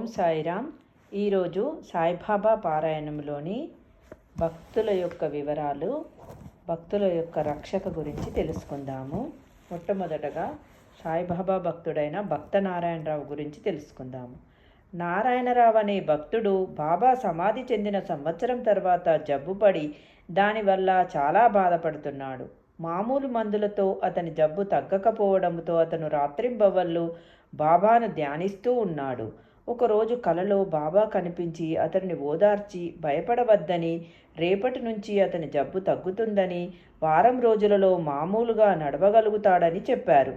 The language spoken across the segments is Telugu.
ఓం సాయిరామ్. ఈరోజు సాయిబాబా పారాయణంలోని భక్తుల యొక్క వివరాలు భక్తుల యొక్క రక్షక గురించి తెలుసుకుందాము. మొట్టమొదటగా సాయిబాబా భక్తుడైన భక్త నారాయణరావు గురించి తెలుసుకుందాము. నారాయణరావు అనే భక్తుడు బాబా సమాధి చెందిన సంవత్సరం తర్వాత జబ్బుపడి దానివల్ల చాలా బాధపడుతున్నాడు. మామూలు మందులతో అతని జబ్బు తగ్గకపోవడంతో అతను రాత్రింబవళ్ళు బాబాను ధ్యానిస్తూ ఉన్నాడు. ఒకరోజు కలలో బాబా కనిపించి అతనిని ఓదార్చి భయపడవద్దని రేపటి నుంచి అతని జబ్బు తగ్గుతుందని వారం రోజులలో మామూలుగా నడవగలుగుతాడని చెప్పారు.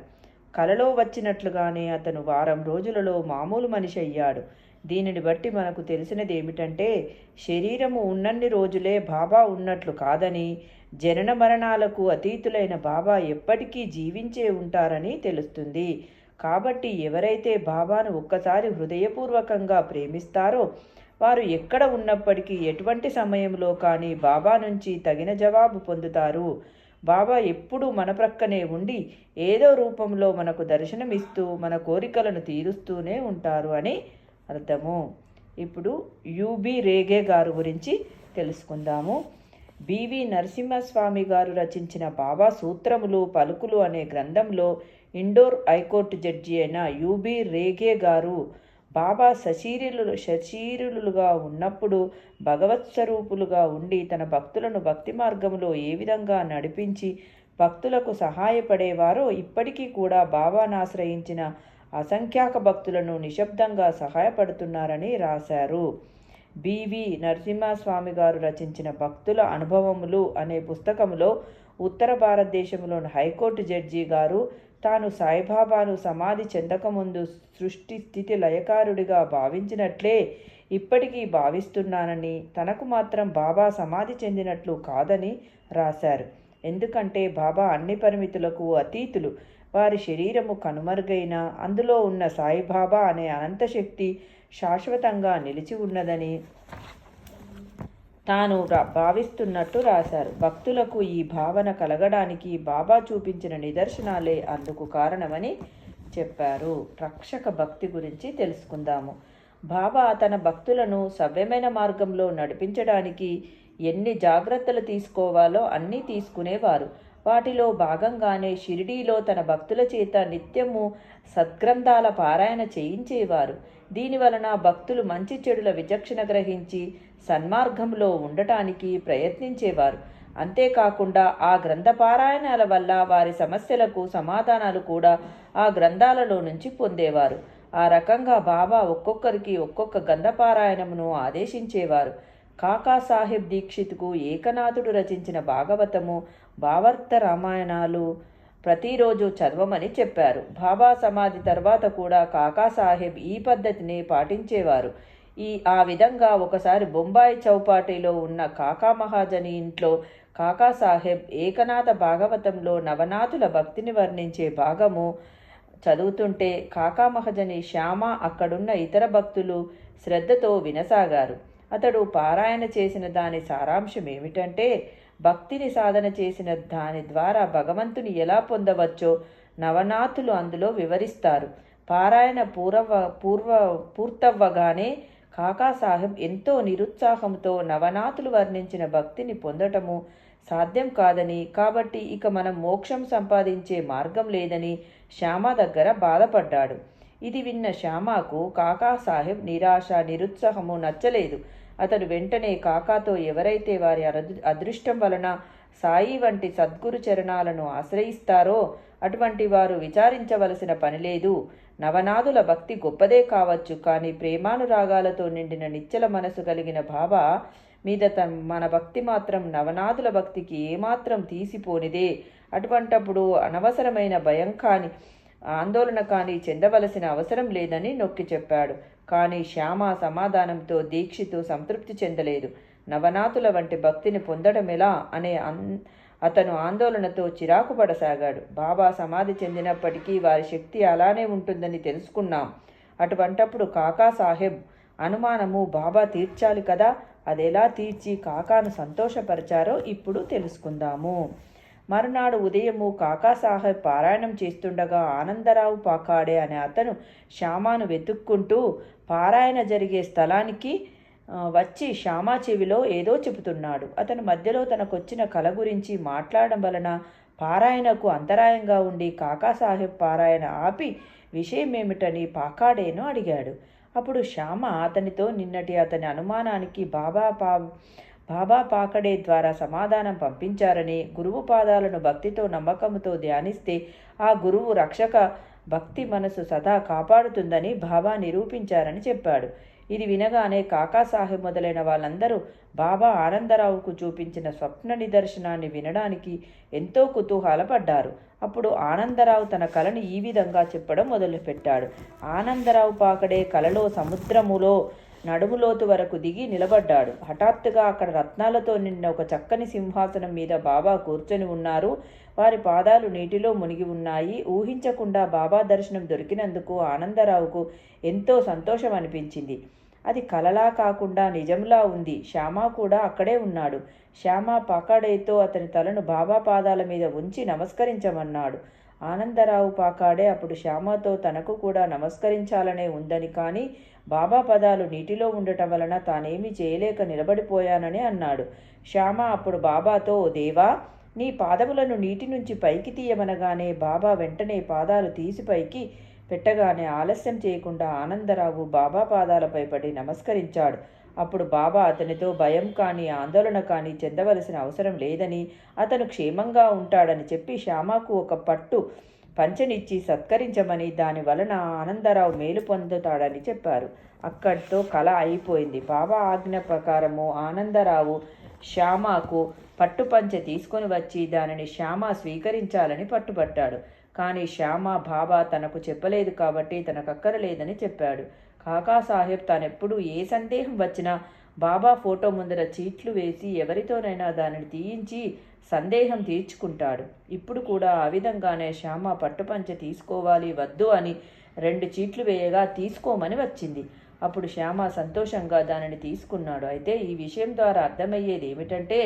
కలలో వచ్చినట్లుగానే అతను వారం రోజులలో మామూలు మనిషి అయ్యాడు. దీనిని బట్టి మనకు తెలిసినది ఏమిటంటే శరీరము ఉన్నన్ని రోజులే బాబా ఉన్నట్లు కాదని జనన మరణాలకు అతీతులైన బాబా ఎప్పటికీ జీవించే ఉంటారని తెలుస్తుంది. కాబట్టి ఎవరైతే బాబాను ఒక్కసారి హృదయపూర్వకంగా ప్రేమిస్తారో వారు ఎక్కడ ఉన్నప్పటికీ ఎటువంటి సమయంలో కానీ బాబా నుంచి తగిన జవాబు పొందుతారు. బాబా ఎప్పుడూ మన ప్రక్కనే ఉండి ఏదో రూపంలో మనకు దర్శనమిస్తూ మన కోరికలను తీరుస్తూనే ఉంటారు అని అర్థము. ఇప్పుడు యుబి రేగే గారు గురించి తెలుసుకుందాము. బివి నరసింహస్వామి గారు రచించిన బాబా సూత్రములు పలుకులు అనే గ్రంథంలో ఇండోర్ హైకోర్టు జడ్జి అయిన యుబి రేగే గారు బాబా సశీరులు సశీరులుగా ఉన్నప్పుడు భగవత్ స్వరూపులుగా ఉండి తన భక్తులను భక్తి మార్గంలో ఏ విధంగా నడిపించి భక్తులకు సహాయపడేవారో ఇప్పటికీ కూడా బాబాను ఆశ్రయించిన అసంఖ్యాక భక్తులను నిశ్శబ్దంగా సహాయపడుతున్నారని రాశారు. బివి నరసింహస్వామి గారు రచించిన భక్తుల అనుభవములు అనే పుస్తకంలో ఉత్తర భారతదేశంలోని హైకోర్టు జడ్జి గారు తాను సాయిబాబాను సమాధి చెందకముందు సృష్టి స్థితి లయకారుడిగా భావించినట్లే ఇప్పటికీ భావిస్తున్నానని తనకు మాత్రం బాబా సమాధి చెందినట్లు కాదని రాశారు. ఎందుకంటే బాబా అన్ని పరిమితులకు అతీతులు. వారి శరీరము కనుమరుగైన అందులో ఉన్న సాయిబాబా అనే అనంతశక్తి శాశ్వతంగా నిలిచి ఉన్నదని తాను భావిస్తున్నట్టు రాశారు. భక్తులకు ఈ భావన కలగడానికి బాబా చూపించిన నిదర్శనాలే అందుకు కారణమని చెప్పారు. రక్షక భక్తి గురించి తెలుసుకుందాము. బాబా తన భక్తులను సవ్యమైన మార్గంలో నడిపించడానికి ఎన్ని జాగ్రత్తలు తీసుకోవాలో అన్నీ తీసుకునేవారు. వాటిలో భాగంగానే షిరిడీలో తన భక్తుల చేత నిత్యము సద్గ్రంథాల పారాయణ చేయించేవారు. దీని వలన భక్తులు మంచి చెడుల విచక్షణ గ్రహించి సన్మార్గంలో ఉండటానికి ప్రయత్నించేవారు. అంతేకాకుండా ఆ గ్రంథ పారాయణాల వల్ల వారి సమస్యలకు సమాధానాలు కూడా ఆ గ్రంథాలలో నుంచి పొందేవారు. ఆ రకంగా బాబా ఒక్కొక్కరికి ఒక్కొక్క గంధపారాయణమును ఆదేశించేవారు. కాకాసాహెబ్ దీక్షిత్కు ఏకనాథుడు రచించిన భాగవతము భావర్త రామాయణాలు ప్రతిరోజు చదవమని చెప్పారు. బాబా సమాధి తర్వాత కూడా కాకాసాహెబ్ ఈ పద్ధతిని పాటించేవారు. ఈ ఆ విధంగా ఒకసారి బొంబాయి చౌపాటీలో ఉన్న కాకా మహాజని ఇంట్లో కాకాసాహెబ్ ఏకనాథ భాగవతంలో నవనాథుల భక్తిని వర్ణించే భాగము. చదువుతుంటే కాకా మహజని శ్యామ అక్కడున్న ఇతర భక్తులు శ్రద్ధతో వినసాగారు. అతడు పారాయణ చేసిన దాని సారాంశం ఏమిటంటే భక్తిని సాధన చేసిన దాని ద్వారా భగవంతుని ఎలా పొందవచ్చో నవనాథులు అందులో వివరిస్తారు. పారాయణ పూర్వ పూర్వ పూర్తవ్వగానే కాకాసాహెబ్ ఎంతో నిరుత్సాహంతో నవనాథులు వర్ణించిన భక్తిని పొందటము సాధ్యం కాదని కాబట్టి ఇక మనం మోక్షం సంపాదించే మార్గం లేదని శ్యామ దగ్గర బాధపడ్డాడు. ఇది విన్న శ్యామకు కాకాసాహెబ్ నిరాశ నిరుత్సాహము నచ్చలేదు. అతడు వెంటనే కాకాతో ఎవరైతే వారి అదృష్టం వలన సాయి వంటి సద్గురు చరణాలను ఆశ్రయిస్తారో? అటువంటి వారు విచారించవలసిన పని లేదు. నవనాథుల భక్తి గొప్పదే కావచ్చు కానీ ప్రేమానురాగాలతో నిండిన నిచ్చల మనసు కలిగిన బాబా మీద మన భక్తి మాత్రం నవనాథుల భక్తికి ఏమాత్రం తీసిపోనిదే. అటువంటప్పుడు అనవసరమైన భయం కానీ ఆందోళన కానీ చెందవలసిన అవసరం లేదని నొక్కి చెప్పాడు. కానీ శ్యామ సమాధానంతో దీక్షితు సంతృప్తి చెందలేదు. నవనాథుల వంటి భక్తిని పొందడం ఎలా అనే అన్ అతను ఆందోళనతో చిరాకు పడసాగాడు. బాబా సమాధి చెందినప్పటికీ వారి శక్తి అలానే ఉంటుందని తెలుసుకున్నాం. అటువంటప్పుడు కాకా సాహెబ్ అనుమానము బాబా తీర్చాలి కదా అదెలా తీర్చి కాకాను సంతోషపరిచారో ఇప్పుడు తెలుసుకుందాము. మరునాడు ఉదయము కాకాసాహెబ్ పారాయణం చేస్తుండగా ఆనందరావు పాకాడే అనే అతను శ్యామాను వెతుక్కుంటూ పారాయణ జరిగే స్థలానికి వచ్చి శ్యామా చెవిలో ఏదో చెబుతున్నాడు. అతను మధ్యలో తనకొచ్చిన కళ గురించి మాట్లాడడం వలన పారాయణకు అంతరాయంగా ఉండి కాకాసాహెబ్ పారాయణ ఆపి విషయం ఏమిటని పాకాడేను అడిగాడు. అప్పుడు శ్యామ అతనితో నిన్నటి అతని అనుమానానికి బాబా పా బాబా పాకడే ద్వారా సమాధానం పంపించారని గురువు పాదాలను భక్తితో నమ్మకంతో ధ్యానిస్తే ఆ గురువు రక్షక భక్తి మనసు సదా కాపాడుతుందని బాబా నిరూపించారని చెప్పాడు. ఇది వినగానే కాకాసాహెబ్ మొదలైన వాళ్ళందరూ బాబా ఆనందరావుకు చూపించిన స్వప్న నిదర్శనాన్ని వినడానికి ఎంతో కుతూహలపడ్డారు. అప్పుడు ఆనందరావు తన కలను ఈ విధంగా చెప్పడం మొదలుపెట్టాడు. ఆనందరావు పాకడే కలలో సముద్రములో నడుములోతు వరకు దిగి నిలబడ్డాడు. హఠాత్తుగా అక్కడ రత్నాలతో నిండిన ఒక చక్కని సింహాసనం మీద బాబా కూర్చొని ఉన్నారు. వారి పాదాలు నీటిలో మునిగి ఉన్నాయి. ఊహించకుండా బాబా దర్శనం దొరికినందుకు ఆనందరావుకు ఎంతో సంతోషం అనిపించింది అది కలలా కాకుండా నిజంలా ఉంది. శ్యామ కూడా అక్కడే ఉన్నాడు. శ్యామ పాకాడేతో అతని తలను బాబా పాదాల మీద ఉంచి నమస్కరించమన్నాడు. ఆనందరావు పాకాడే అప్పుడు శ్యామతో తనకు కూడా నమస్కరించాలనే ఉందని కానీ బాబా పదాలు నీటిలో ఉండటం వలన తానేమీ చేయలేక నిలబడిపోయానని అన్నాడు. శ్యామ అప్పుడు బాబాతో "ఓ దేవా నీ పాదములను నీటి నుంచి పైకి తీయమనగానే బాబా వెంటనే పాదాలు తీసి పైకి పెట్టగానే ఆలస్యం చేయకుండా ఆనందరావు బాబా పాదాలపై పడి నమస్కరించాడు. అప్పుడు బాబా అతనితో భయం కానీ ఆందోళన కానీ చెందవలసిన అవసరం లేదని అతను క్షేమంగా ఉంటాడని చెప్పి శ్యామకు ఒక పట్టు పంచనిచ్చి సత్కరించమని దాని వలన ఆనందరావు మేలు పొందుతాడని చెప్పారు. అక్కడితో కళ అయిపోయింది. బాబా ఆజ్ఞ ప్రకారము ఆనందరావు శ్యామకు పట్టుపంచె తీసుకొని వచ్చి దానిని శ్యామ స్వీకరించాలని పట్టుపట్టాడు కానీ శ్యామ బాబా తనకు చెప్పలేదు కాబట్టి తనకక్కరలేదని చెప్పాడు. కాకాసాహెబ్ తానెప్పుడు ఏ సందేహం వచ్చినా బాబా ఫోటో ముందర చీట్లు వేసి ఎవరితోనైనా దానిని తీయించి సందేహం తీర్చుకుంటాడు. ఇప్పుడు కూడా ఆ విధంగానే శ్యామ పట్టుపంచ తీసుకోవాలి వద్దు అని రెండు చీట్లు వేయగా తీసుకోమని వచ్చింది. అప్పుడు శ్యామ సంతోషంగా దానిని తీసుకున్నాడు. అయితే ఈ విషయం ద్వారా అర్థమయ్యేది ఏమిటంటే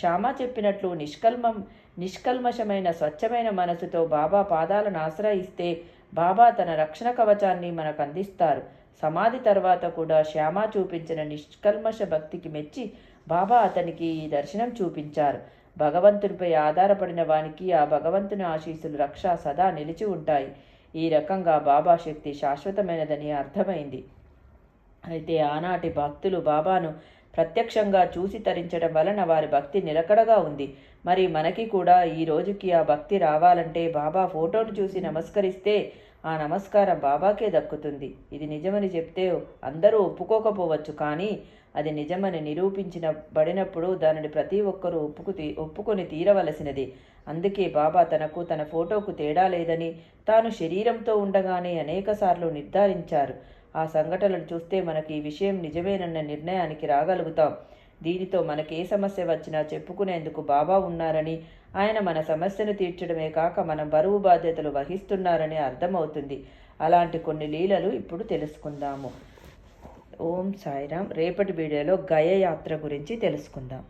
శ్యామ చెప్పినట్లు నిష్కల్మం నిష్కల్మషమైన స్వచ్ఛమైన మనసుతో బాబా పాదాలను ఆశ్రయిస్తే బాబా తన రక్షణ కవచాన్ని మనకు అందిస్తారు సమాధి తర్వాత కూడా శ్యామ చూపించిన నిష్కల్మష భక్తికి మెచ్చి బాబా అతనికి ఈ దర్శనం చూపించారు. భగవంతునిపై ఆధారపడిన వానికి ఆ భగవంతుని ఆశీస్సులు రక్ష సదా నిలిచి ఉంటాయి. ఈ రకంగా బాబా శక్తి శాశ్వతమైనదని అర్థమైంది. అయితే ఆనాటి భక్తులు బాబాను ప్రత్యక్షంగా చూసి తరించడం వలన వారి భక్తి నిలకడగా ఉంది. మరి మనకి కూడా ఈ రోజుకి ఆ భక్తి రావాలంటే బాబా ఫోటోను చూసి నమస్కరిస్తే ఆ నమస్కారం బాబాకే దక్కుతుంది. ఇది నిజమని చెప్తే అందరూ ఒప్పుకోకపోవచ్చు కానీ అది నిజమని నిరూపించిన బడినప్పుడు దానిని ప్రతి ఒక్కరూ ఒప్పుకు తీ ఒప్పుకొని తీరవలసినది. అందుకే బాబా తనకు తన ఫోటోకు తేడా లేదని తాను శరీరంతో ఉండగానే అనేకసార్లు నిర్ధారించారు. ఆ సంఘటనలు చూస్తే మనకి ఈ విషయం నిజమేనన్న నిర్ణయానికి రాగలుగుతాం. దీనితో మనకే సమస్య వచ్చినా చెప్పుకునేందుకు బాబా ఉన్నారని ఆయన మన సమస్యను తీర్చడమే కాక మన బరువు బాధ్యతలు వహిస్తున్నారని అర్థమవుతుంది. అలాంటి కొన్ని లీలలు ఇప్పుడు తెలుసుకుందాము. ఓం సాయిరామ్. రేపటి వీడియోలో గయ యాత్ర గురించి తెలుసుకుందాం.